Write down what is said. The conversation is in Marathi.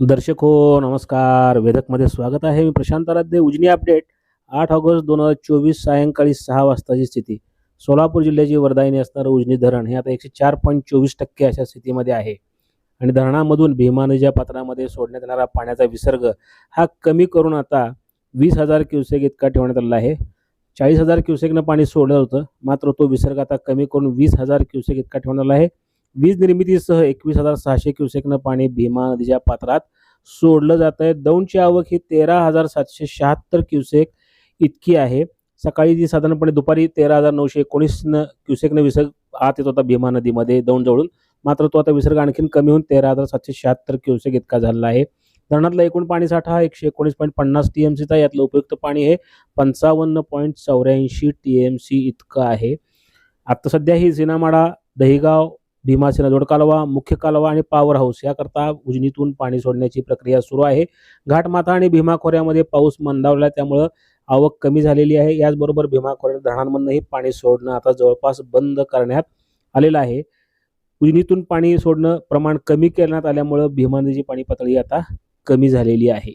दर्शक हो नमस्कार. वेदकमध्ये स्वागत आहे. मी प्रशांत आराध्य उजनी अपडेट. आठ ऑगस्ट दोन हजार चोवीस सायंकाळी सहा वाजताची स्थिती. सोलापूर जिल्ह्याची वर्धाईने असणारं उजनी धरण हे आता एकशे चार पॉईंट चोवीस टक्के अशा स्थितीमध्ये आहे. आणि धरणामधून भीमा नदीच्या पात्रामध्ये सोडण्यात येणारा पाण्याचा विसर्ग हा कमी करून आता वीस हजार क्युसेक इतका ठेवण्यात आलेला आहे. चाळीस हजार क्युसेकनं पाणी सोडलं होतं. मात्र तो विसर्ग आता कमी करून वीस हजार क्युसेक इतका ठेवण्यात आला आहे. वीज निर्मितीसह एकवीस हजार सहाशे क्युसेकनं पाणी भीमा नदीच्या पात्रात सोडलं जात आहे. दौंडची आवक ही तेरा हजार सातशे शहात्तर क्युसेक इतकी आहे. सकाळी जी साधारणपणे दुपारी तेरा हजार नऊशे एकोणीसनं क्युसेकनं विसर्ग आत येत होता भीमा नदीमध्ये दौंडजवळून. मात्र तो आता विसर्ग आणखीन कमी होऊन तेरा हजार सातशे शहात्तर क्युसेक इतका झालेला आहे. धरणातला एकूण पाणीसाठा हा एकशे एकोणीस पॉईंट पन्नास टी एम सीचा यातलं उपयुक्त पाणी हे पंचावन्न पॉईंट चौऱ्याऐंशी टी एम सी इतकं आहे. आता सध्या ही सिनामाडा दहिगाव भीमासेना जोड कालवा मुख्य कालवा आणि पॉवर हाऊस याकरता उजनीतून पाणी सोडण्याची प्रक्रिया सुरू आहे. घाटमाथा आणि भीमा खोऱ्यामध्ये पाऊस मंदावला आहे, त्यामुळं आवक कमी झालेली आहे. याचबरोबर भीमा खोऱ्या धरणांमधूनही पाणी सोडणं आता जवळपास बंद करण्यात आलेलं आहे. उजनीतून पाणी सोडणं प्रमाण कमी करण्यात आल्यामुळं भीमा नदीची पाणी पातळी आता कमी झालेली आहे.